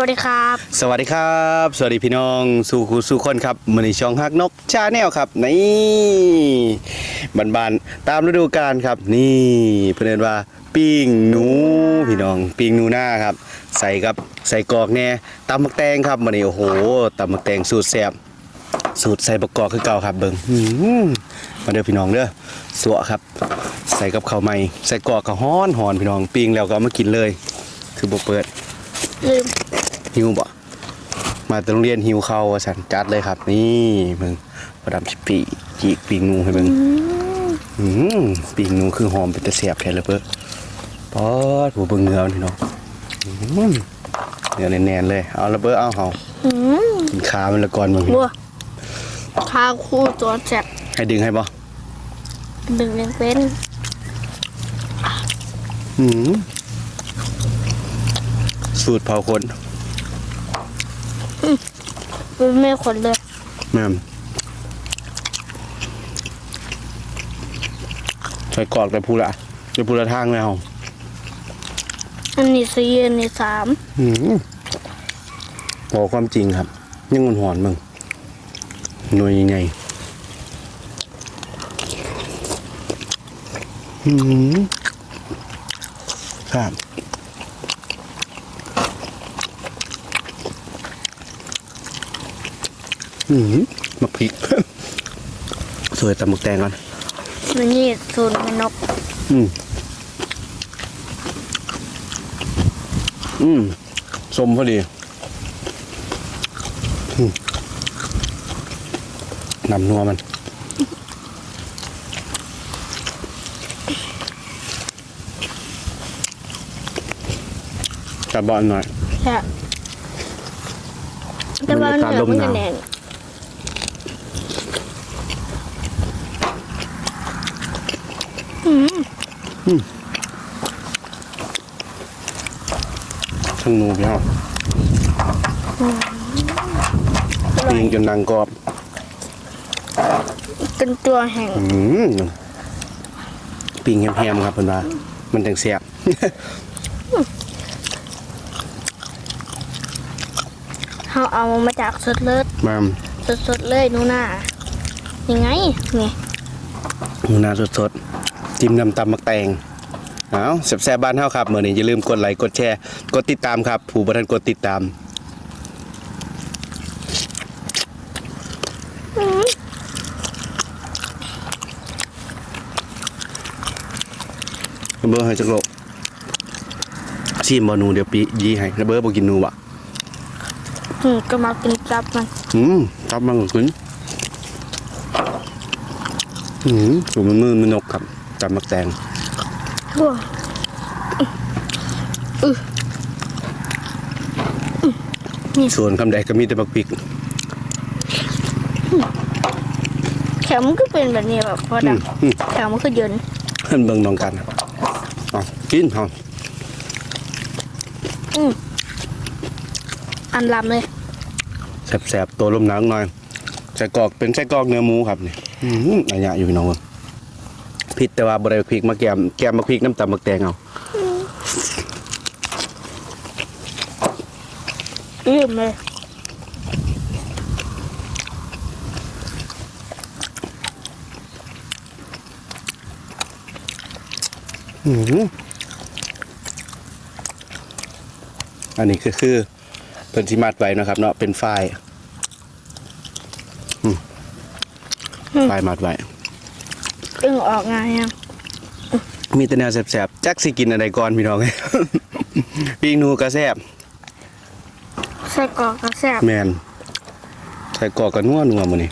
วัสดีครับ สวัสดีครับ สวัสดีพี่น้องสู่คูสู่คนครับมือนี้ช่องฮักนกชาแนลครับนี่บานๆตามฤดูกาลครับ นี่เพื่อนว่าปิ้งหนูพี่น้องปิ้งหนูหน้าครับ ใส่กับใส่กรอกแน่ตำมักแตงครับมือนี้โอ้โหตำมักแตงสูตรแซ่บสูตรใส่บกกอกคือเก่าครับเบิ่งอื้อหือมาเด้อพี่น้องเด้อสวครับ ใส่กับข้าวใหม่ใส่กรอกก็ฮ้อนหอนพี่น้องปิ้งแล้วก็เอามากินเลย คือบ่เปิดลืม หิวบ่มาแต่โรงเรียนหิวเข้าวว่าสันจัดเลยครับ นี่มึงประดำชิปีจีกปีงงูให้มึงอืมปีงงูคือหอมเป็นตะเสียบแทนเลยเพิ่นป๊อดหัวเบิ่งเนื้อมันพี่น้องอืมเนื้อแน่นๆเลย เอาละเบ้อเอาเฮาอืมกินขามันละก่อนมึงบัวข้าวคู่ตัวแจ็บให้ดึงให้บ่ดึงยังเป็นอืมสูตรเผาคน เป็นไม่ขนเลยแม่มใส่กรอกแต่พูละแต่พูละทางแล้วอันนี้สี่อันนี้สามอืมบอกความจริงครับ ยังมันหอนมึงหน่วยยังไงอืมครับ อืมมาพริก สวยตำหมึกแตงก่อนอันนี้สูตรแม่นก อืมอืมสมพอดีอืมนำนัวมัน จับบอลหน่อยแค่แต่ว่าบรรยากาศเนื้อลมมันหนาวจะแน่นอืม ทั้งหนูพี่ห้องปิงจนนางกรอบเป็นตัวแห่งอืมปิงแฮมๆครับเพิ่นว่ามันจังเสียบเขาเอามาจากสดเลิศมาสดๆเลยหนูน่ายังไงนี่หนูนาสดๆ จิ้มน้ำตำมักแตงเอาแซ่บๆบ้านเฮาครับมื้อนี้อย่าลืมกดไลค์กดแชร์กดติดตามครับ ผู้บ่ทันกดติดตามเบอร์ให้จักโลชิมบ่หนูเดี๋ยวปียีให้แล้วเบอร์บ่กินหนูบ่อืมก็มากินจับมันอืมทับมันก็กินอืมสูมันมือมันนกครับ จับมักแตงบัวอืออือส่วนคำใดก็มีแต่บักพริกแขวมันก็เป็นแบบนี้แบบพออืดัมบอืมแขวมันก็เยินเพิ่นเบิ่งน้องกันเอ๋อกินเฮาอันลำเลยแสบๆ ตัวลมหนาวหน่อยใส่กรอกเป็นไส้กรอกเนื้อหมูครับนี่อืมอันยะอยู่พี่น้องเบิ่ง ผิดแต่ว่าบ่ได้บักพริกมาแกมแกมบักพริกน้ำตำบักแตงเอาลืมเลยอืมอันนี้ก็คือเพิ่นสิมัดไว้เนาะครับ เนาะเป็นฝ้ายอืมฝ้ายมัดไว้ อึ้งออกไงอะมีแต่แนวแสบๆจักสิกินอะไรก่อนพี่น้อง ปิ้งหนูก็แซ่บไส้กรอกกระแซบแมนใส่กรอกกันนัวนัวมื้อนี้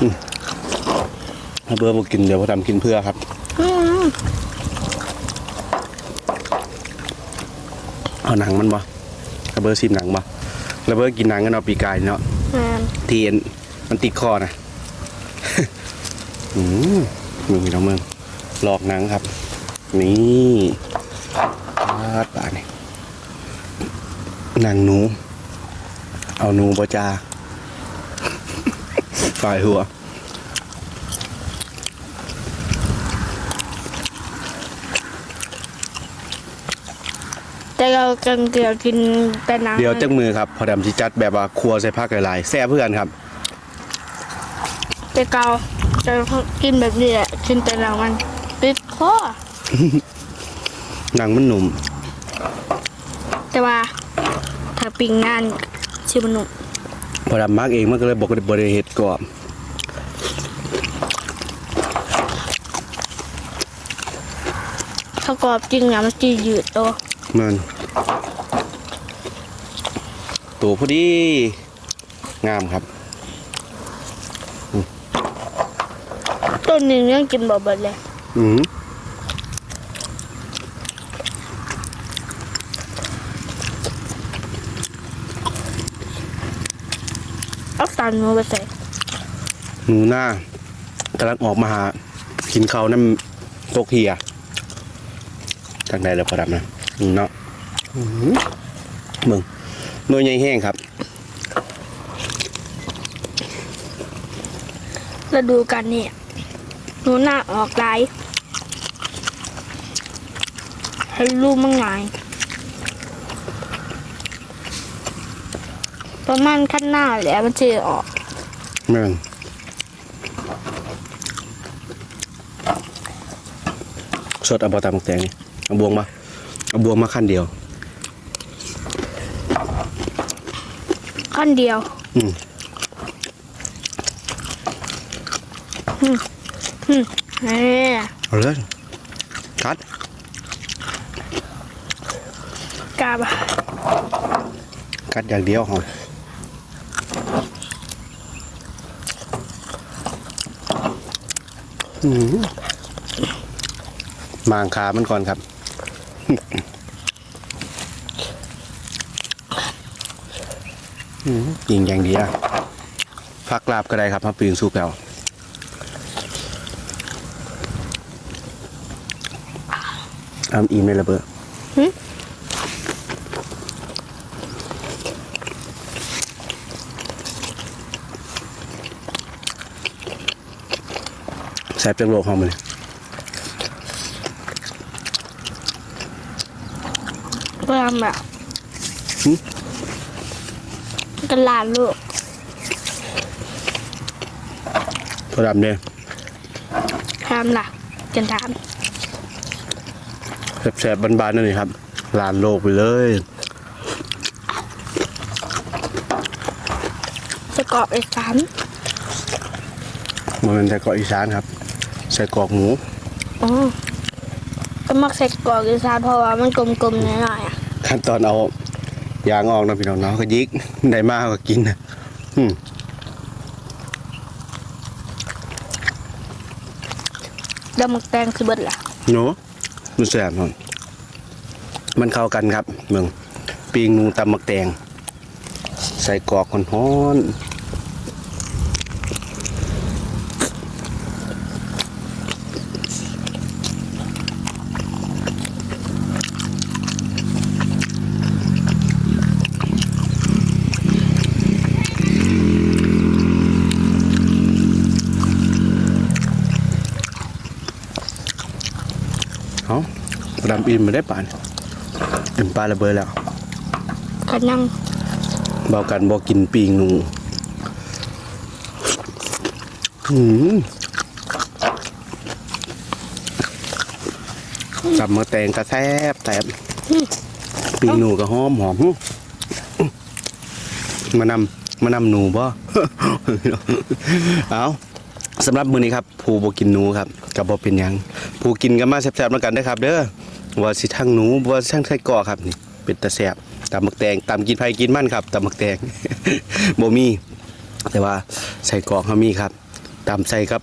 อืมถ้าเบื่อบ่กินเดี๋ยวพ่อทำกินเพื่อครับ อืม เอาหนังมันบ่ถ้าเบื่อซิมหนังบ่แล้วเบื่อกินหนังกันเอาปีกายเนาะแมนทีเอ็นมันติดคอนะอืมมึงพี่น้องเมืองหลอกหนังครับ นี่ปาดปาดนี่หนังหนู เอาหนูบจาฝ่ายหัว แต่เรากันเกลือกินแต่น้ำเดี๋ยวจังมือครับพอดำสิจัดแบบว่าครัวใส่ผักหลายๆแซ่บเพื่อนครับ แต่เกาจะกินแบบนี้แหละกินแต่น้ำมันติดคอหนังมันหนุ่ม แต่ว่าถ้าปิ้งนานชิมนหนุ่มพอดำมักเองมันก็เลยบอกบริเหตุก่อนถ้ากรอบจริงนะมันจะยืดตัว มันตัวพอดี งามครับ ต้นหนึ่งยังกินบ่เบิดเลย อืมเอาตาลหนูไปใส่หนูหน้ากำลังออกมาหากินข้าวน้ำตกเฮียทางใดแล้วพอดำนะ นี่เนาะอื้อหือมึงหน่วยใหญ่แห้งครับแล้วดูกันนี่หนูหน้าออกลายให้รูปมันไงายประมาณขั้นหน้าแหละมันจะออกแม่งสดเอาบอตามหมกแตงนี่เอาบวงมา เอาบวงมาขั้นเดียว ขั้นเดียว อืมอืมเฮ้ยเอาเลยกัดกาบะกัดอย่างเดียวหอมอื้อหือมางขามันก่อนครับ อื้อหือยิงอย่างเดียวฟักลาบก็ได้ครับมาปีนสุกแล้วทำอีเมลระเบิดแซ่บจังโลกของมันเพื่อแบบ กันลานลูกพอดำเนี่ยทำล่ะกันทแซ่บๆบานๆนั่นนี่ครับลานโลกไปเลยำสกรอบไอ้สามมันเป็นไส้กรอกอีสานครับใส่กรอกหมูอ๋อก็มักใส่กรอกอีสานเพราะว่ามันกลมๆหน่อยๆอะขั้นตอนเอา ยางออกนะพี่น้องเนาะก็ยิกได้มากก็กินนะอืมแล้วหมึกแตงคือเบิดล่ะเนาะมันแซ่บมันมันเข้ากันครับเมืองปีงหนูตำมักแตง ใส่กรอกฮ้อน ดำอินมาได้ป่านเอ็มปลาระเบิดแล้วกันยังเบากันบอกินปีงหนูหืมจับมาแตงกระแทบแทบปีงหนูก็หอมหอมมานำมานำหนูบ่เอาสำหรับมื้อนี้ครับ ผู้บ่กินหนูครับก็บ่เป็นหยัง ผู้กินก็มาแซ่บๆแล้วกันเด้อครับ เด้อ ว่าสิทั้งหนูบ่ว่าทั้งไส้กรอกครับนี่เป็นตาแซ่บตำมักแตงตำกินไผ่กินมันครับตำมักแตงบ่มีแต่ว่าใส่กรอกเฮามีครับตำใส่ครับ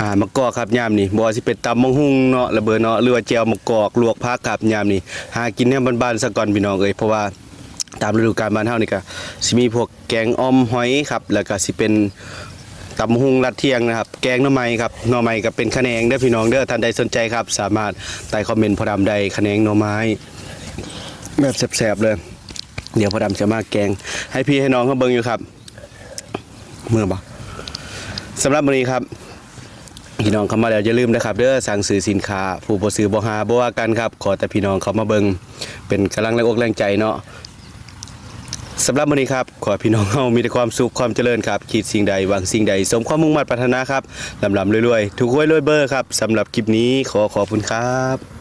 อ่ามะกอกครับยามนี่บ่ว่าสิเป็นตำมังหุงเนาะระเบิดเนาะหรือว่าแจวมะกอกลวกผักครับยามนี่หากินแนวบ้านๆซะก่อนพี่น้องเอ้ยเพราะว่าตามฤดูกาลบ้านเฮานี่ก็สิมีพวกแกงอ่อมหอยครับ แล้วก็สิเป็น ตำหุงรัดเทียงนะครับ แกงหน่อไม้ครับหน่อไม้ก็เป็นคะแนงเด้อพี่น้องเด้อท่านใดสนใจครับ สามารถใต้คอมเมนต์พอดำได้คะแนงหน่อไม้แบบแซ่บๆเลย เดี๋ยวพอดำจะมาแกง ให้พี่ให้น้องเขาเบิ่งอยู่ครับเมื่อบ่สำหรับวันนี้ครับพี่น้องเข้ามาแล้วอย่าลืมนะครับเด้อสั่งซื้อสินค้า ผู้บ่ซื้อบ่หาบ่ว่ากันครับ ขอแต่พี่น้องเข้ามาเบิ่งเป็นกำลังแรงอกแรงใจเนาะ สำหรับมื้อนี้ครับขอพี่น้องเฮามีแต่ความสุขความเจริญครับคิดสิ่งใดหวังสิ่งใด สมความมุ่งมั่นปรารถนาครับลำลำรวยๆถูกหวยรวยเบอร์ครับสำหรับคลิปนี้ขอขอบคุณครับ